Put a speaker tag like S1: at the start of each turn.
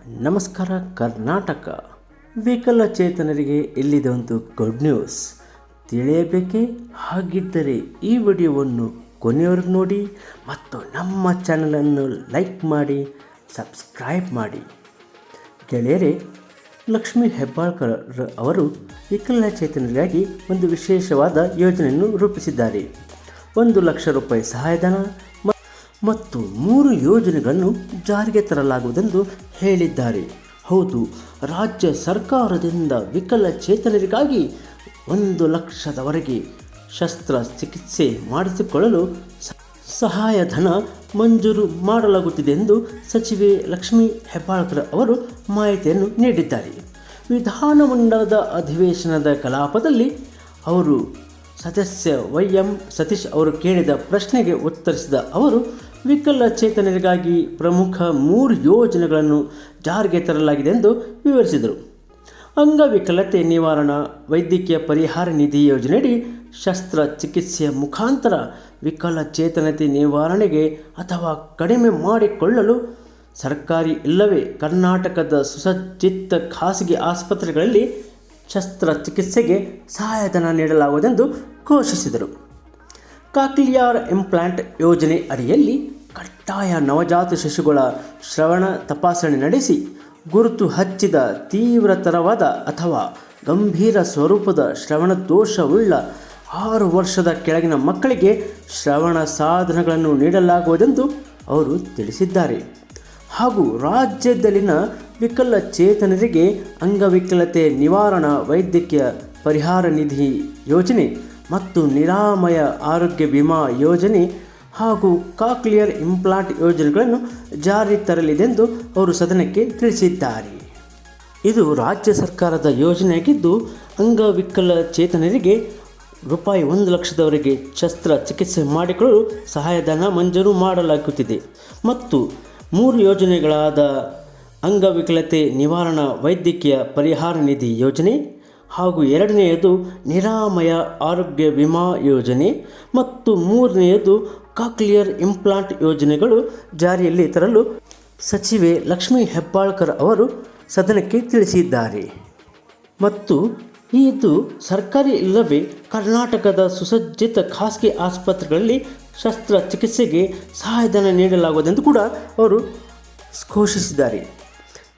S1: ನಮಸ್ಕಾರ, ಕರ್ನಾಟಕ. ವಿಕಲಚೇತನರಿಗೆ ಇಲ್ಲಿದೆ ಒಂದು ಗುಡ್ ನ್ಯೂಸ್ ತಿಳಿಯಬೇಕೇ? ಹಾಗಿದ್ದರೆ ಈ ವಿಡಿಯೋವನ್ನು ಕೊನೆಯವರೆಗೂ ನೋಡಿ ಮತ್ತು ನಮ್ಮ ಚಾನಲನ್ನು ಲೈಕ್ ಮಾಡಿ ಸಬ್ಸ್ಕ್ರೈಬ್ ಮಾಡಿ. ಗೆಳೆಯರೆ, ಲಕ್ಷ್ಮೀ ಹೆಬ್ಬಾಳ್ಕರ್ ಅವರು ವಿಕಲಚೇತನರಿಗಾಗಿ ಒಂದು ವಿಶೇಷವಾದ ಯೋಜನೆಯನ್ನು ರೂಪಿಸಿದ್ದಾರೆ. ಒಂದು ಲಕ್ಷ ರೂಪಾಯಿ ಸಹಾಯಧನ ಮತ್ತು ಮೂರು ಯೋಜನೆಗಳನ್ನು ಜಾರಿಗೆ ತರಲಾಗುವುದೆಂದು ಹೇಳಿದ್ದಾರೆ. ಹೌದು, ರಾಜ್ಯ ಸರ್ಕಾರದಿಂದ ವಿಕಲಚೇತನರಿಗಾಗಿ ಒಂದು ಲಕ್ಷದವರೆಗೆ ಶಸ್ತ್ರ ಚಿಕಿತ್ಸೆ ಮಾಡಿಸಿಕೊಳ್ಳಲು ಸಹಾಯಧನ ಮಂಜೂರು ಮಾಡಲಾಗುತ್ತಿದೆ ಎಂದು ಸಚಿವೆ ಲಕ್ಷ್ಮೀ ಹೆಬ್ಬಾಳ್ಕರ್ ಅವರು ಮಾಹಿತಿಯನ್ನು ನೀಡಿದ್ದಾರೆ. ವಿಧಾನಮಂಡಲದ ಅಧಿವೇಶನದ ಕಲಾಪದಲ್ಲಿ ಅವರು ಸದಸ್ಯ ವೈ ಎಂ ಸತೀಶ್ ಅವರು ಕೇಳಿದ ಪ್ರಶ್ನೆಗೆ ಉತ್ತರಿಸಿದ ಅವರು ವಿಕಲಚೇತನರಿಗಾಗಿ ಪ್ರಮುಖ ಮೂರು ಯೋಜನೆಗಳನ್ನು ಜಾರಿಗೆ ತರಲಾಗಿದೆ ಎಂದು ವಿವರಿಸಿದರು. ಅಂಗವಿಕಲತೆ ನಿವಾರಣಾ, ವೈದ್ಯಕೀಯ ಪರಿಹಾರ ನಿಧಿ ಯೋಜನೆಯಡಿ ಶಸ್ತ್ರಚಿಕಿತ್ಸೆಯ ಮುಖಾಂತರ ವಿಕಲಚೇತನತೆ ನಿವಾರಣೆಗೆ ಅಥವಾ ಕಡಿಮೆ ಮಾಡಿಕೊಳ್ಳಲು ಸರ್ಕಾರಿ ಇಲ್ಲವೇ ಕರ್ನಾಟಕದ ಸುಸಜ್ಜಿತ ಖಾಸಗಿ ಆಸ್ಪತ್ರೆಗಳಲ್ಲಿ ಶಸ್ತ್ರಚಿಕಿತ್ಸೆಗೆ ಸಹಾಯಧನ ನೀಡಲಾಗುವುದೆಂದು ಘೋಷಿಸಿದರು. ಕಾಕ್ಲಿಯಾರ್ ಇಂಪ್ಲಾಂಟ್ ಯೋಜನೆ ಅಡಿಯಲ್ಲಿ ಕಡ್ಡಾಯ ನವಜಾತ ಶಿಶುಗಳ ಶ್ರವಣ ತಪಾಸಣೆ ನಡೆಸಿ ಗುರುತು ಹಚ್ಚಿದ ತೀವ್ರತರವಾದ ಅಥವಾ ಗಂಭೀರ ಸ್ವರೂಪದ ಶ್ರವಣ ದೋಷವುಳ್ಳ ಆರು ವರ್ಷದ ಕೆಳಗಿನ ಮಕ್ಕಳಿಗೆ ಶ್ರವಣ ಸಾಧನಗಳನ್ನು ನೀಡಲಾಗುವುದೆಂದು ಅವರು ತಿಳಿಸಿದ್ದಾರೆ. ಹಾಗೂ ರಾಜ್ಯದಲ್ಲಿನ ವಿಕಲಚೇತನರಿಗೆ ಅಂಗವಿಕಲತೆ ನಿವಾರಣಾ ವೈದ್ಯಕೀಯ ಪರಿಹಾರ ನಿಧಿ ಯೋಜನೆ ಮತ್ತು ನಿರಾಮಯ ಆರೋಗ್ಯ ವಿಮಾ ಯೋಜನೆ ಹಾಗೂ ಕಾಕ್ಲಿಯರ್ ಇಂಪ್ಲಾಂಟ್ ಯೋಜನೆಗಳನ್ನು ಜಾರಿ ತರಲಿದೆಂದು ಅವರು ಸದನಕ್ಕೆ ತಿಳಿಸಿದ್ದಾರೆ. ಇದು ರಾಜ್ಯ ಸರ್ಕಾರದ ಯೋಜನೆಯಾಗಿದ್ದು ಅಂಗವಿಕಲಚೇತನರಿಗೆ ರೂಪಾಯಿ ಒಂದು ಲಕ್ಷದವರೆಗೆ ಶಸ್ತ್ರಚಿಕಿತ್ಸೆ ಮಾಡಿಕೊಳ್ಳಲು ಸಹಾಯಧನ ಮಂಜೂರು ಮಾಡಲಾಗುತ್ತಿದೆ ಮತ್ತು ಮೂರು ಯೋಜನೆಗಳಾದ ಅಂಗವಿಕಲತೆ ನಿವಾರಣಾ ವೈದ್ಯಕೀಯ ಪರಿಹಾರ ನಿಧಿ ಯೋಜನೆ ಹಾಗೂ ಎರಡನೆಯದು ನಿರಾಮಯ ಆರೋಗ್ಯ ವಿಮಾ ಯೋಜನೆ ಮತ್ತು ಮೂರನೆಯದು ಕಾಕ್ಲಿಯರ್ ಇಂಪ್ಲಾಂಟ್ ಯೋಜನೆಗಳು ಜಾರಿಯಲ್ಲಿ ತರಲು ಸಚಿವೆ ಲಕ್ಷ್ಮೀ ಹೆಬ್ಬಾಳ್ಕರ್ ಅವರು ಸದನಕ್ಕೆ ತಿಳಿಸಿದ್ದಾರೆ. ಮತ್ತು ಇದು ಸರ್ಕಾರಿ ಇಲ್ಲವೇ ಕರ್ನಾಟಕದ ಸುಸಜ್ಜಿತ ಖಾಸಗಿ ಆಸ್ಪತ್ರೆಗಳಲ್ಲಿ ಶಸ್ತ್ರಚಿಕಿತ್ಸೆಗೆ ಸಹಾಯಧನ ನೀಡಲಾಗುವುದೆಂದು ಕೂಡ ಅವರು ಘೋಷಿಸಿದ್ದಾರೆ.